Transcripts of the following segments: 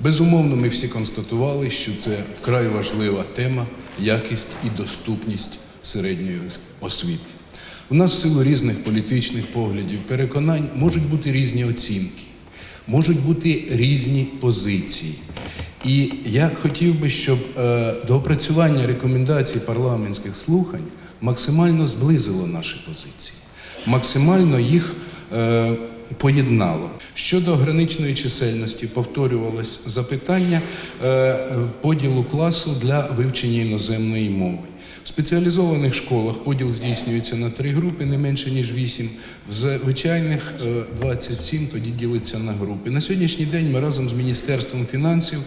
Безумовно, ми всі констатували, що це вкрай важлива тема якість і доступність середньої освіти. У нас в силу різних політичних поглядів, переконань можуть бути різні оцінки, можуть бути різні позиції. І я хотів би, щоб е, доопрацювання рекомендацій парламентських слухань максимально зблизило наші позиції, максимально їх е, поєднало. Щодо граничної чисельності, повторювалось запитання е, е, поділу класу для вивчення іноземної мови. В спеціалізованих школах поділ здійснюється на три групи, не менше ніж вісім. В звичайних е, 27, тоді ділиться на групи. На сьогоднішній день ми разом з Міністерством фінансів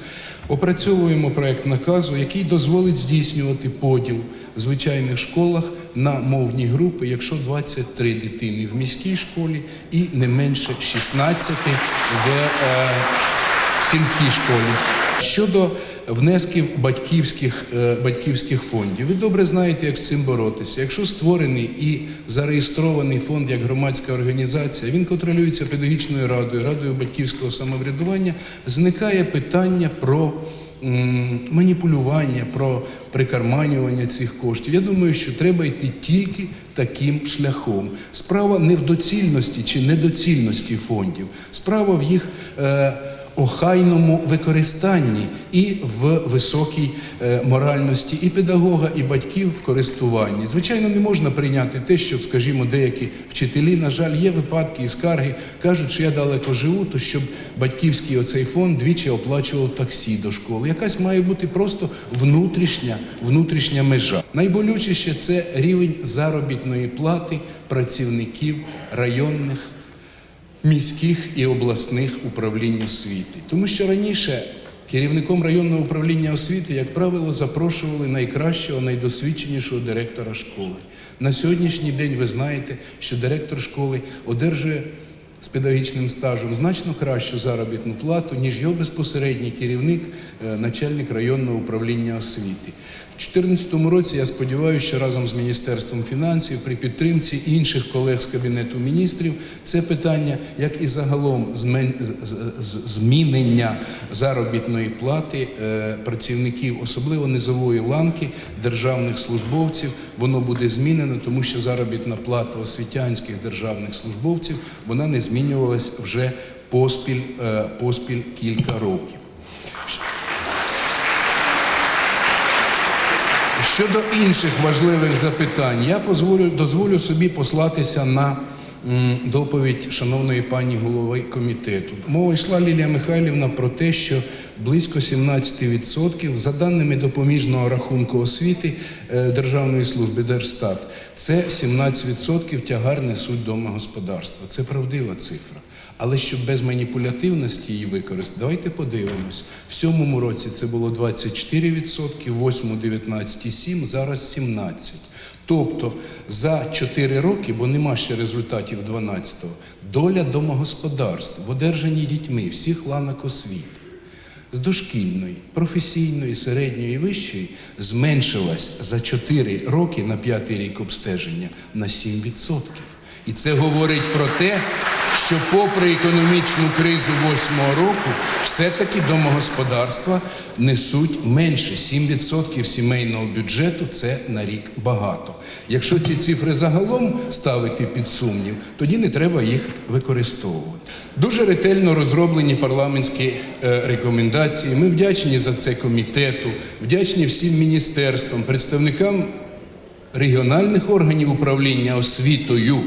опрацьовуємо проект наказу, який дозволить здійснювати поділ в звичайних школах на мовні групи, якщо 23 дитини в міській школі і не менше 16 в е, сільській школі. Щодо внесків батьківських, е, батьківських фондів, ви добре знаєте, як з цим боротися. Якщо створений і зареєстрований фонд як громадська організація, він контролюється педагогічною радою, радою батьківського самоврядування, зникає питання про маніпулювання, про прикарманювання цих коштів. Я думаю, що треба йти тільки таким шляхом. Справа не в доцільності чи недоцільності фондів, справа в їх. Е, охайному використанні і в високій е, моральності і педагога, і батьків в користуванні. Звичайно, не можна прийняти те, що, скажімо, деякі вчителі, на жаль, є випадки і скарги, кажуть, що я далеко живу, то щоб батьківський оцей фонд двічі оплачував таксі до школи. Якась має бути просто внутрішня, внутрішня межа. Найболючіше це рівень заробітної плати працівників районних міських і обласних управлінь освіти. Тому що раніше керівником районного управління освіти, як правило, запрошували найкращого, найдосвідченішого директора школи. На сьогоднішній день ви знаєте, що директор школи одержує з педагогічним стажем значно кращу заробітну плату, ніж його безпосередній керівник, е, начальник районного управління освіти. У 2014 році я сподіваюся, що разом з Міністерством фінансів при підтримці інших колег з Кабінету міністрів це питання, як і загалом змінення заробітної плати е, працівників, особливо низової ланки державних службовців, воно буде змінено, тому що заробітна плата освітянських державних службовців вона не змінювалась вже поспіль, е, поспіль кілька років. Щодо інших важливих запитань, я дозволю собі послатися на доповідь шановної пані голови комітету. Мова йшла Лілія Михайлівна про те, що близько 17% за даними допоміжного рахунку освіти е, Державної служби Держстат, це 17% тягар несуть домогосподарства. Це правдива цифра. Але щоб без маніпулятивності її використати, давайте подивимось. В сьомому році це було 24%, в восьмому 19,7%, зараз 17%. Тобто за 4 роки, бо нема ще результатів 12-го, доля домогосподарств в одержанні дітьми всіх ланок освіти з дошкільної, професійної, середньої і вищої зменшилась за 4 роки на п'ятий рік обстеження на 7%. І це говорить про те, що попри економічну кризу восьмого року, все-таки домогосподарства несуть менше 7% сімейного бюджету. Це на рік багато. Якщо ці цифри загалом ставити під сумнів, тоді не треба їх використовувати. Дуже ретельно розроблені парламентські е, рекомендації. Ми вдячні за це комітету, вдячні всім міністерствам, представникам регіональних органів управління освітою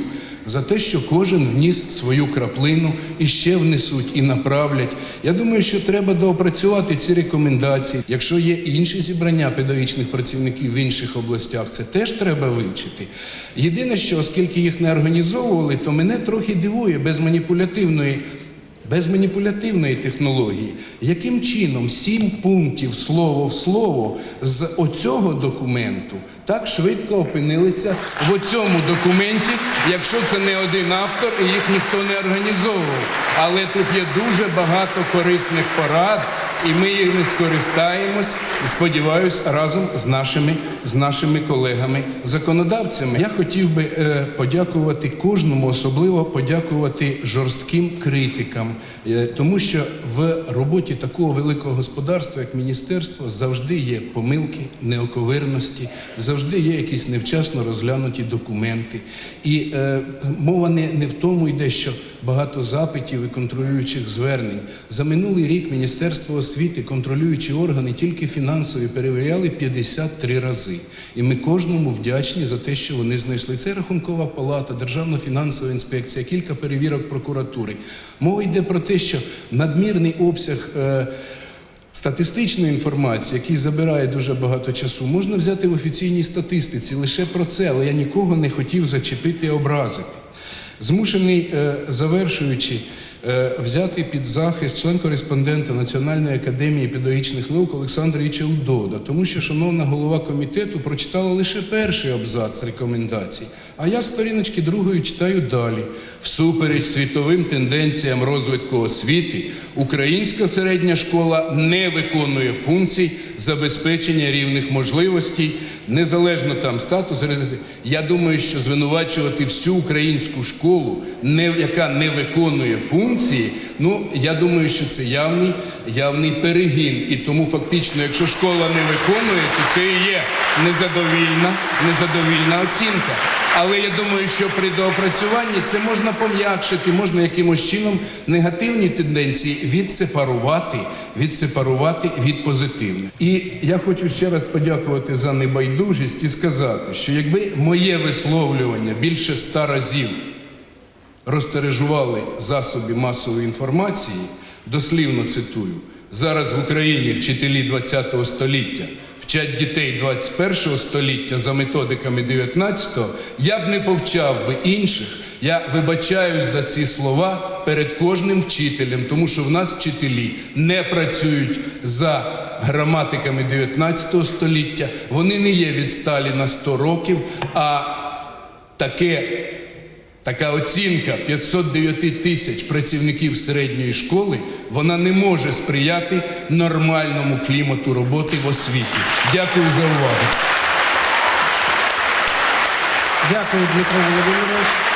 за те, що кожен вніс свою краплину і ще внесуть і направлять. Я думаю, що треба доопрацювати ці рекомендації. Якщо є інші зібрання педагогічних працівників в інших областях, це теж треба вивчити. Єдине, що оскільки їх не організовували, то мене трохи дивує без маніпулятивної без маніпулятивної технології, яким чином сім пунктів слово в слово з оцього документу так швидко опинилися в оцьому документі, якщо це не один автор і їх ніхто не організовував. Але тут є дуже багато корисних порад і ми їх скористаємось, сподіваюсь, разом з нашими, з нашими колегами-законодавцями. Я хотів би е, подякувати кожному, особливо подякувати жорстким критикам, е, тому що в роботі такого великого господарства, як міністерство, завжди є помилки, неоковирності, завжди є якісь невчасно розглянуті документи. І е, мова не, не в тому йде, що багато запитів і контролюючих звернень. За минулий рік Міністерство освіти, контролюючі органи, тільки фінансові перевіряли 53 рази. І ми кожному вдячні за те, що вони знайшли. Це Рахункова палата, Державна фінансова інспекція, кілька перевірок прокуратури. Мова йде про те, що надмірний обсяг. Е, Статистичної інформації, який забирає дуже багато часу, можна взяти в офіційній статистиці лише про це, але я нікого не хотів зачепити і образити. Змушений, е, завершуючи, взяти під захист член-кореспондента Національної академії педагогічних наук Олександра Іча Удода, тому що шановна голова комітету прочитала лише перший абзац рекомендацій. А я сторіночки другої читаю далі. Всупереч світовим тенденціям розвитку освіти, українська середня школа не виконує функцій забезпечення рівних можливостей, незалежно там статус. Я думаю, що звинувачувати всю українську школу, яка не виконує функції, ну я думаю, що це явний, явний перегін. І тому фактично, якщо школа не виконує, то це і є незадовільна, незадовільна оцінка. Але я думаю, що при доопрацюванні це можна пом'якшити, можна якимось чином негативні тенденції відсепарувати, відсепарувати від позитивних. І я хочу ще раз подякувати за небайдужість і сказати, що якби моє висловлювання більше ста разів розтережували засоби масової інформації, дослівно цитую, зараз в Україні вчителі ХХ століття вчать дітей 21 століття за методиками 19-го, я б не повчав би інших. Я вибачаюсь за ці слова перед кожним вчителем, тому що в нас вчителі не працюють за граматиками 19 століття. Вони не є відсталі на 100 років, а таке Така оцінка 509 тисяч працівників середньої школи вона не може сприяти нормальному клімату роботи в освіті. Дякую за увагу. Дякую, Дмитро Володимирович.